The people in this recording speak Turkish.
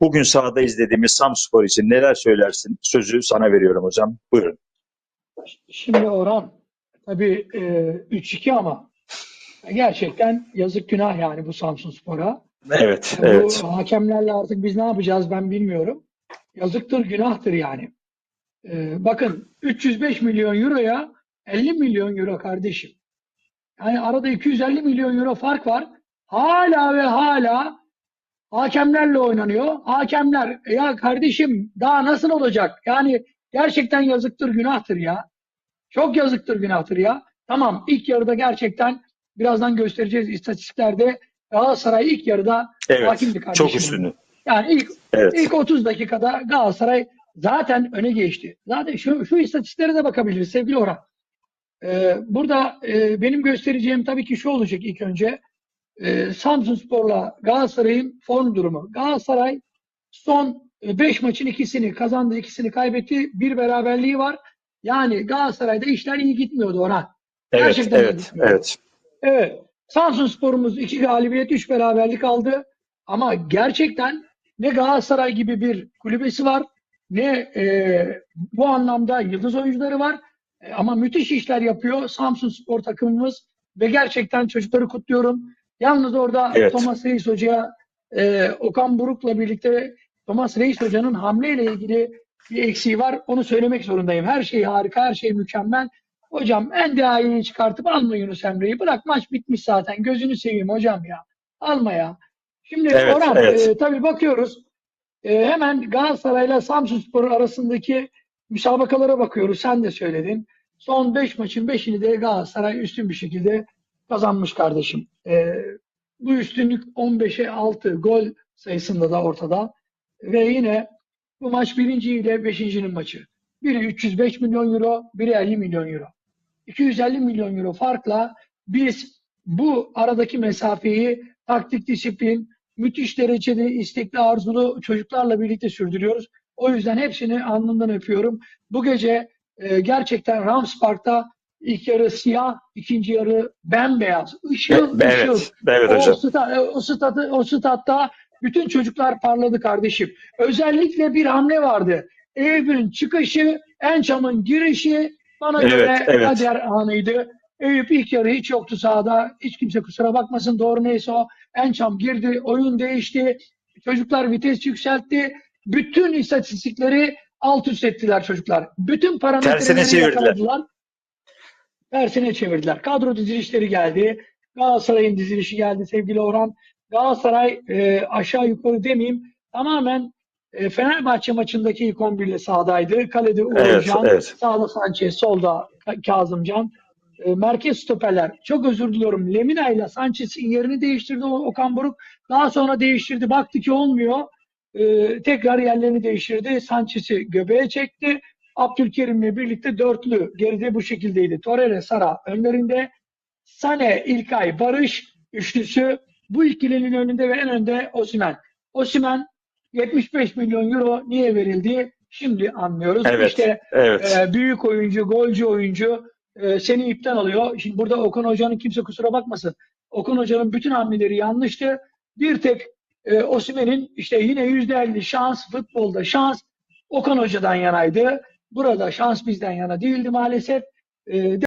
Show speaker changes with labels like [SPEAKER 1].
[SPEAKER 1] bugün sahada izlediğimiz Samspor için neler söylersin? Sözü sana veriyorum hocam. Buyurun.
[SPEAKER 2] Şimdi Orhan tabii e, 3-2 ama gerçekten yazık günah yani bu Samsun Spor'a.
[SPEAKER 1] Evet,
[SPEAKER 2] Bu
[SPEAKER 1] evet.
[SPEAKER 2] hakemlerle artık biz ne yapacağız ben bilmiyorum. Yazıktır, günahtır yani. E, bakın 305 milyon euroya 50 milyon euro kardeşim. Yani arada 250 milyon euro fark var. Hala ve hala hakemlerle oynanıyor. Hakemler ya kardeşim daha nasıl olacak? Yani gerçekten yazıktır, günahtır ya. Çok yazıktır, günahtır ya. Tamam ilk yarıda gerçekten birazdan göstereceğiz istatistiklerde Galatasaray ilk yarıda
[SPEAKER 1] Evet.
[SPEAKER 2] hakimdi kardeşim.
[SPEAKER 1] Çok üstünlü.
[SPEAKER 2] Yani ilk
[SPEAKER 1] Evet.
[SPEAKER 2] İlk 30 dakikada Galatasaray zaten öne geçti. Zaten şu, şu istatistiklere de bakabiliriz sevgili Orhan. Ee, burada e, benim göstereceğim tabii ki şu olacak ilk önce. Ee, Samsun Spor'la Galatasaray'ın form durumu. Galatasaray son 5 maçın ikisini kazandı, ikisini kaybetti. Bir beraberliği var. Yani Galatasaray'da işler iyi gitmiyordu Orhan.
[SPEAKER 1] Evet,
[SPEAKER 2] Gerçekten
[SPEAKER 1] evet, evet.
[SPEAKER 2] Evet. Samsun Spor'umuz iki galibiyet, üç beraberlik aldı. Ama gerçekten ne Galatasaray gibi bir kulübesi var, ne e, bu anlamda yıldız oyuncuları var. E, ama müthiş işler yapıyor Samsun Spor takımımız ve gerçekten çocukları kutluyorum. Yalnız orada
[SPEAKER 1] Evet.
[SPEAKER 2] Thomas Reis Hoca'ya, e, Okan Buruk'la birlikte Thomas Reis Hoca'nın hamleyle ilgili bir eksiği var. Onu söylemek zorundayım. Her şey harika, her şey mükemmel. Hocam en değerliyi çıkartıp alma Yunus Emre'yi. Bırak maç bitmiş zaten. Gözünü seveyim hocam ya. Alma ya. Şimdi
[SPEAKER 1] Evet,
[SPEAKER 2] Orhan
[SPEAKER 1] evet.
[SPEAKER 2] e, tabii bakıyoruz. E, hemen Galatasaray'la Samsunspor arasındaki müsabakalara bakıyoruz. Sen de söyledin. Son 5 maçın 5'ini de Galatasaray üstün bir şekilde kazanmış kardeşim. E, bu üstünlük 15'e 6 gol sayısında da ortada. Ve yine bu maç birinci ile beşincinin maçı. Biri 305 milyon euro, biri 50 milyon euro. 250 milyon euro farkla biz bu aradaki mesafeyi taktik disiplin, müthiş derecede istekli arzulu çocuklarla birlikte sürdürüyoruz. O yüzden hepsini alnından öpüyorum. Bu gece e, gerçekten Rams Park'ta ilk yarı siyah, ikinci yarı bembeyaz. Işıl
[SPEAKER 1] E-
[SPEAKER 2] ışıl.
[SPEAKER 1] Evet, evet
[SPEAKER 2] O,
[SPEAKER 1] hocam.
[SPEAKER 2] sta, o, stadı, o statta bütün çocuklar parladı kardeşim. Özellikle bir hamle vardı. Eyüp'ün çıkışı, Ençam'ın girişi bana
[SPEAKER 1] Evet,
[SPEAKER 2] göre
[SPEAKER 1] evet.
[SPEAKER 2] kader anıydı. Eyüp ilk yarı hiç yoktu sahada. Hiç kimse kusura bakmasın. Doğru neyse o. Ençam girdi, oyun değişti. Çocuklar vites yükseltti. Bütün istatistikleri alt üst ettiler çocuklar. Bütün parametreleri
[SPEAKER 1] Tersine çevirdiler.
[SPEAKER 2] yakaladılar. Tersine çevirdiler. Kadro dizilişleri geldi. Galatasaray'ın dizilişi geldi sevgili Orhan. Galatasaray e, aşağı yukarı demeyeyim tamamen e, Fenerbahçe maçındaki ilk 11 ile sahadaydı. Kalede
[SPEAKER 1] Evet,
[SPEAKER 2] Uğurcan,
[SPEAKER 1] evet.
[SPEAKER 2] sağda Sanchez, solda Ka- Kazımcan. E, merkez stoperler. Çok özür diliyorum. Lemina ile Sanchez'in yerini değiştirdi Okan Buruk. Daha sonra değiştirdi. Baktı ki olmuyor. E, tekrar yerlerini değiştirdi. Sanchez'i göbeğe çekti. Abdülkerim'le birlikte dörtlü geride bu şekildeydi. Torreira, Sara önlerinde. Sane, İlkay, Barış üçlüsü bu ikilinin önünde ve en önde Osimhen. Osimhen 75 milyon euro niye verildi? Şimdi anlıyoruz.
[SPEAKER 1] Evet,
[SPEAKER 2] İşte
[SPEAKER 1] evet.
[SPEAKER 2] e, büyük oyuncu, golcü oyuncu e, seni ipten alıyor. Şimdi burada Okan Hoca'nın kimse kusura bakmasın. Okan Hoca'nın bütün hamleleri yanlıştı. Bir tek e, Osimhen'in işte yine %50 şans futbolda şans Okan Hoca'dan yanaydı. Burada şans bizden yana değildi maalesef. E,